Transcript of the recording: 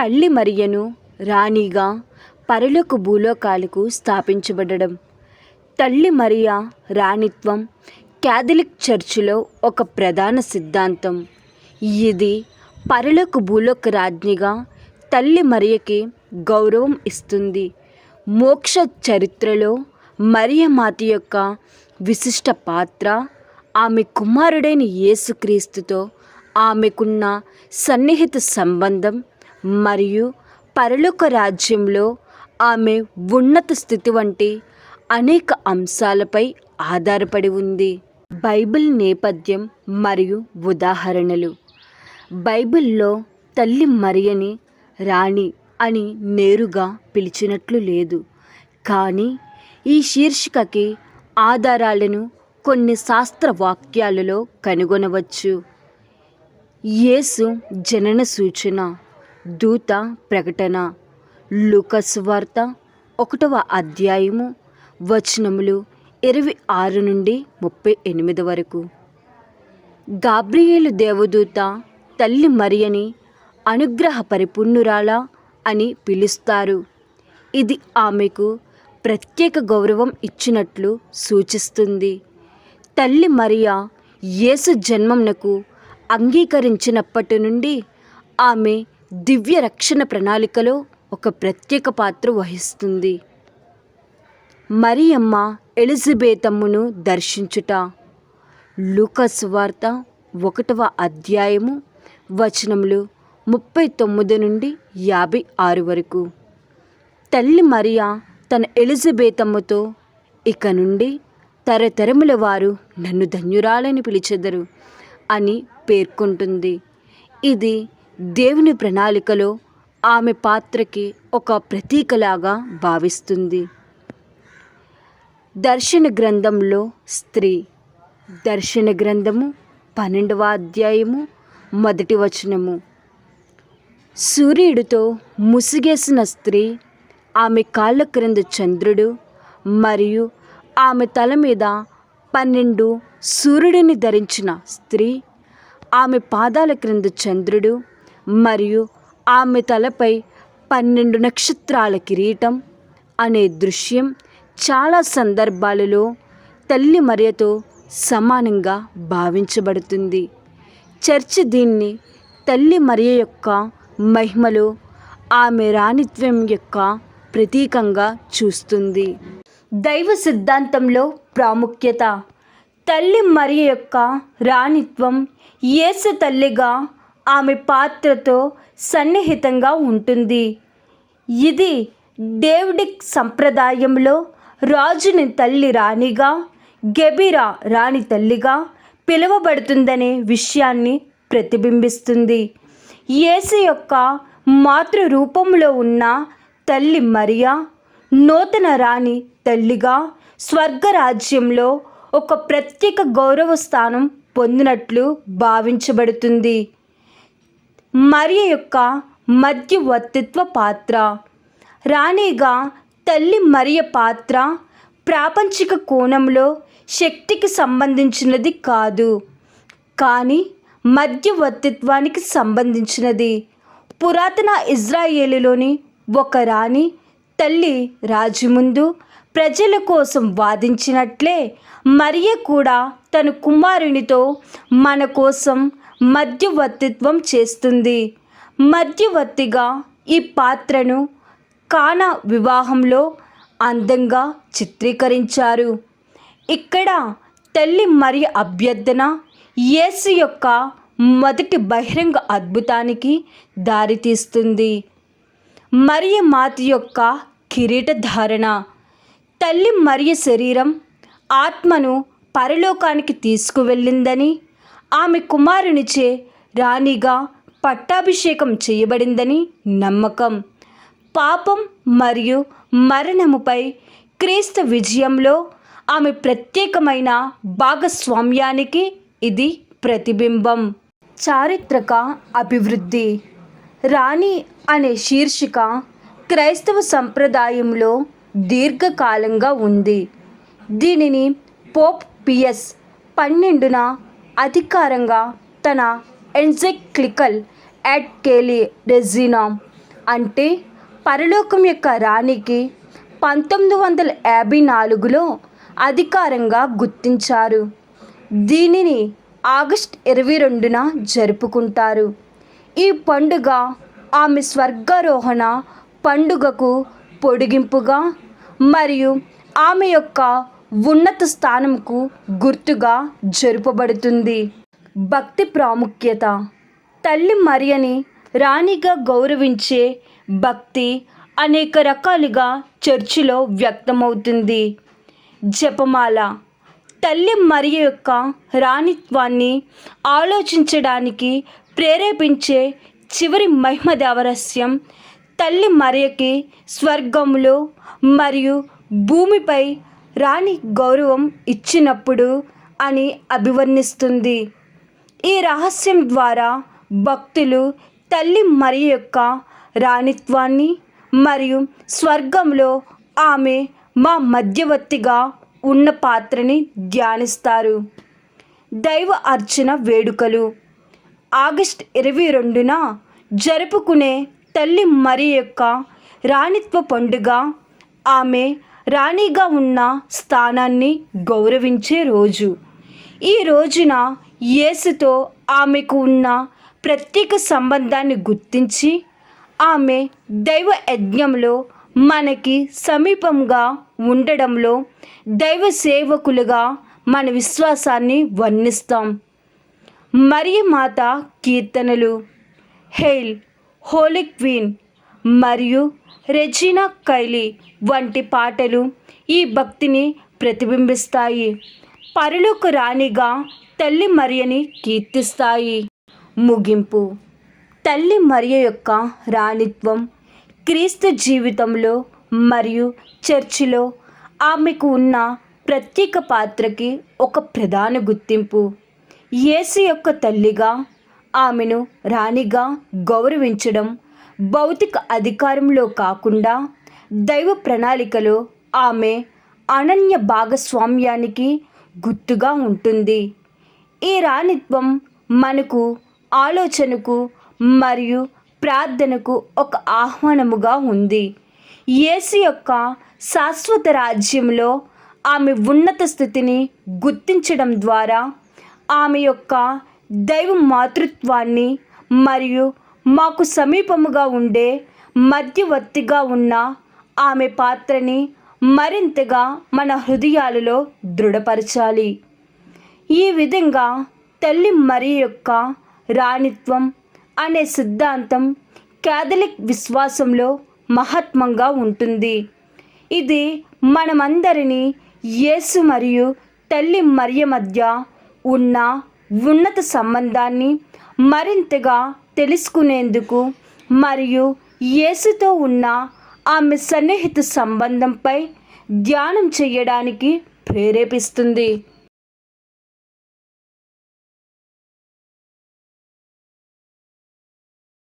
తల్లి మరియను రాణిగా పరలోక భూలోకాలకు స్థాపించబడడం. తల్లి మరియా రాణిత్వం క్యాథలిక్ చర్చిలో ఒక ప్రధాన సిద్ధాంతం. ఇది పరలోక భూలోక రాజ్ఞిగా తల్లి మరియకి గౌరవం ఇస్తుంది. మోక్ష చరిత్రలో మరియమాత యొక్క విశిష్ట పాత్ర ఆమె కుమారుడైన యేసుక్రీస్తుతో ఆమెకున్న సన్నిహిత సంబంధం మరియు పరలోక రాజ్యంలో ఆమె ఉన్నత స్థితి వంటి అనేక అంశాలపై ఆధారపడి ఉంది. బైబిల్ నేపథ్యం మరియు ఉదాహరణలు. బైబిల్లో తల్లి మరియని రాణి అని నేరుగా పిలిచినట్లు లేదు. కానీ ఈ శీర్షికకి ఆధారాలను కొన్ని శాస్త్ర వాక్యాలలో కనుగొనవచ్చు. యేసు జనన సూచన. దూత ప్రకటన. లుకస్వార్త ఒకటవ అధ్యాయము వచనములు ఇరవై ఆరు నుండి ముప్పై ఎనిమిది వరకు. గాబ్రియేలు దేవదూత తల్లి మరియని అనుగ్రహ పరిపూర్ణురాలా అని పిలుస్తారు. ఇది ఆమెకు ప్రత్యేక గౌరవం ఇచ్చినట్లు సూచిస్తుంది. తల్లి మరియా యేసు జన్మంనకు అంగీకరించినప్పటి నుండి ఆమె దివ్య రక్షణ ప్రణాళికలో ఒక ప్రత్యేక పాత్ర వహిస్తుంది. మరియమ్మ ఎలిజబేతమ్మును దర్శించుట. లూకస్ వార్త ఒకటవ అధ్యాయము వచనములు ముప్పై తొమ్మిది నుండి యాభై ఆరు వరకు. తల్లి మరియా తన ఎలిజబేతమ్మతో ఇక నుండి తరతరముల వారు నన్ను ధన్యురాలని పిలిచెదరు అని పేర్కొంటుంది. ఇది దేవుని ప్రణాళికలో ఆమె పాత్రకి ఒక ప్రతీకలాగా భావిస్తుంది. దర్శన గ్రంథంలో స్త్రీ. దర్శన గ్రంథము పన్నెండవ అధ్యాయము మొదటి వచనము. సూర్యుడితో ముసిగేసిన స్త్రీ ఆమె కాళ్ళ క్రింద చంద్రుడు మరియు ఆమె తల మీద పన్నెండు సూర్యుడిని ధరించిన స్త్రీ ఆమె పాదాల క్రింద చంద్రుడు మరియు ఆమె తలపై పన్నెండు నక్షత్రాల కిరీటం అనే దృశ్యం చాలా సందర్భాలలో తల్లి మరియతో సమానంగా భావించబడుతుంది. చర్చి దీన్ని తల్లి మరియ యొక్క మహిమలో ఆమె రాణిత్వం యొక్క ప్రతీకంగా చూస్తుంది. దైవ సిద్ధాంతంలో ప్రాముఖ్యత తల్లి మరియ యొక్క రాణిత్వం యేసు తల్లిగా ఆమె పాత్రతో సన్నిహితంగా ఉంటుంది. ఇది డేవిడిక్ సంప్రదాయంలో రాజుని తల్లి రాణిగా గెబిరా రాణి తల్లిగా పిలువబడుతుందనే విషయాన్ని ప్రతిబింబిస్తుంది. యేసు యొక్క మాతృ రూపంలో ఉన్న తల్లి మరియా నూతన రాణి తల్లిగా స్వర్గరాజ్యంలో ఒక ప్రత్యేక గౌరవ స్థానం పొందినట్లు భావించబడుతుంది. మరియ యొక్క మధ్యవర్తిత్వ పాత్ర. రాణిగా తల్లి మరియ పాత్ర ప్రాపంచిక కోణంలో శక్తికి సంబంధించినది కాదు. కానీ మధ్యవర్తిత్వానికి సంబంధించినది. పురాతన ఇజ్రాయేలులోని ఒక రాణి తల్లి రాజు ముందు ప్రజల కోసం వాదించినట్లే మరియ కూడా తన కుమారునితో మన కోసం మధ్యవర్తిత్వం చేస్తుంది. మధ్యవర్తిగా ఈ పాత్రను కానా వివాహంలో అందంగా చిత్రీకరించారు. ఇక్కడ తల్లి మరియు అభ్యర్థన యేసు యొక్క మొదటి బహిరంగ అద్భుతానికి దారితీస్తుంది మరియ మాత యొక్క కిరీట ధారణ. తల్లి మరియ శరీరం ఆత్మను పరలోకానికి తీసుకువెళ్ళిందని ఆమె కుమారునిచే రాణిగా పట్టాభిషేకం చేయబడిందని నమ్మకం. పాపం మరియు మరణముపై క్రీస్తు విజయంలో ఆమె ప్రత్యేకమైన భాగస్వామ్యానికి ఇది ప్రతిబింబం. చారిత్రక అభివృద్ధి. రాణి అనే శీర్షిక క్రైస్తవ సంప్రదాయంలో దీర్ఘకాలంగా ఉంది. దీనిని పోప్ పిఎస్ పన్నెండున అధికారంగా తన ఎన్జెక్లికల్ యాడ్ కేలి డెజీనా అంటే పరలోకం యొక్క రాణికి పంతొమ్మిది వందల యాభై నాలుగులో అధికారంగా గుర్తించారు. దీనిని ఆగస్ట్ ఇరవై రెండున జరుపుకుంటారు. ఈ పండుగ ఆమె స్వర్గారోహణ పండుగకు పొడిగింపుగా మరియు ఆమె యొక్క ఉన్నత స్థానంకు గుర్తుగా జరుపబడుతుంది. భక్తి ప్రాముఖ్యత. తల్లి మరియని రాణిగా గౌరవించే భక్తి అనేక రకాలుగా చర్చిలో వ్యక్తమవుతుంది. జపమాల. తల్లి మరియ యొక్క రాణిత్వాన్ని ఆలోచించడానికి ప్రేరేపించే చివరి మహిమదేవరస్యం తల్లి మరియకి స్వర్గంలో మరియు భూమిపై రాణి గౌరవం ఇచ్చినప్పుడు అని అభివర్ణిస్తుంది. ఈ రహస్యం ద్వారా భక్తులు తల్లి మరి యొక్క రాణిత్వాన్ని మరియు స్వర్గంలో ఆమె మా మధ్యవర్తిగా ఉన్న పాత్రని ధ్యానిస్తారు. దైవ అర్చన వేడుకలు. ఆగస్ట్ ఇరవై రెండున జరుపుకునే తల్లి మరి యొక్క రాణిత్వ పండుగ ఆమె రాణిగా ఉన్న స్థానాన్ని గౌరవించే రోజు. ఈ రోజున యేసుతో ఆమెకు ఉన్న ప్రత్యేక సంబంధాన్ని గుర్తించి ఆమె దైవ యజ్ఞంలో మనకి సమీపంగా ఉండడంలో దైవ సేవకులుగా మన విశ్వాసాన్ని వర్ణిస్తాం. మరియ మాత కీర్తనలు హెయిల్ హోలీ క్వీన్ మరియు రెజీనా కైలీ వంటి పాటలు ఈ భక్తిని ప్రతిబింబిస్తాయి. పరులకు రాణిగా తల్లి మరియని కీర్తిస్తాయి. ముగింపు. తల్లి మరియ యొక్క రాణిత్వం క్రీస్తు జీవితంలో మరియు చర్చిలో ఆమెకు ఉన్న ప్రత్యేక పాత్రకి ఒక ప్రధాన గుర్తింపు. యేసు యొక్క తల్లిగా ఆమెను రాణిగా గౌరవించడం భౌతిక అధికారంలో కాకుండా దైవ ప్రణాళికలో ఆమె అనన్య భాగస్వామ్యానికి గుర్తుగా ఉంటుంది. ఈ రాణిత్వం మనకు ఆలోచనకు మరియు ప్రార్థనకు ఒక ఆహ్వానముగా ఉంది. యేసు యొక్క శాశ్వత రాజ్యంలో ఆమె ఉన్నత స్థితిని గుర్తించడం ద్వారా ఆమె యొక్క దైవ మాతృత్వాన్ని మరియు మాకు సమీపముగా ఉండే మధ్యవర్తిగా ఉన్న ఆమె పాత్రని మరింతగా మన హృదయాలలో దృఢపరచాలి. ఈ విధంగా తల్లి మరి యొక్క రాణిత్వం అనే సిద్ధాంతం క్యాథలిక్ విశ్వాసంలో మహాత్మంగా ఉంటుంది. ఇది మనమందరినీ యేసు మరియు తల్లి మరియ మధ్య ఉన్న ఉన్నత సంబంధాన్ని మరింతగా తెలుసుకునేందుకు మరియు యేసుతో ఉన్న ఆమె సన్నిహిత సంబంధంపై ధ్యానం చేయడానికి ప్రేరేపిస్తుంది.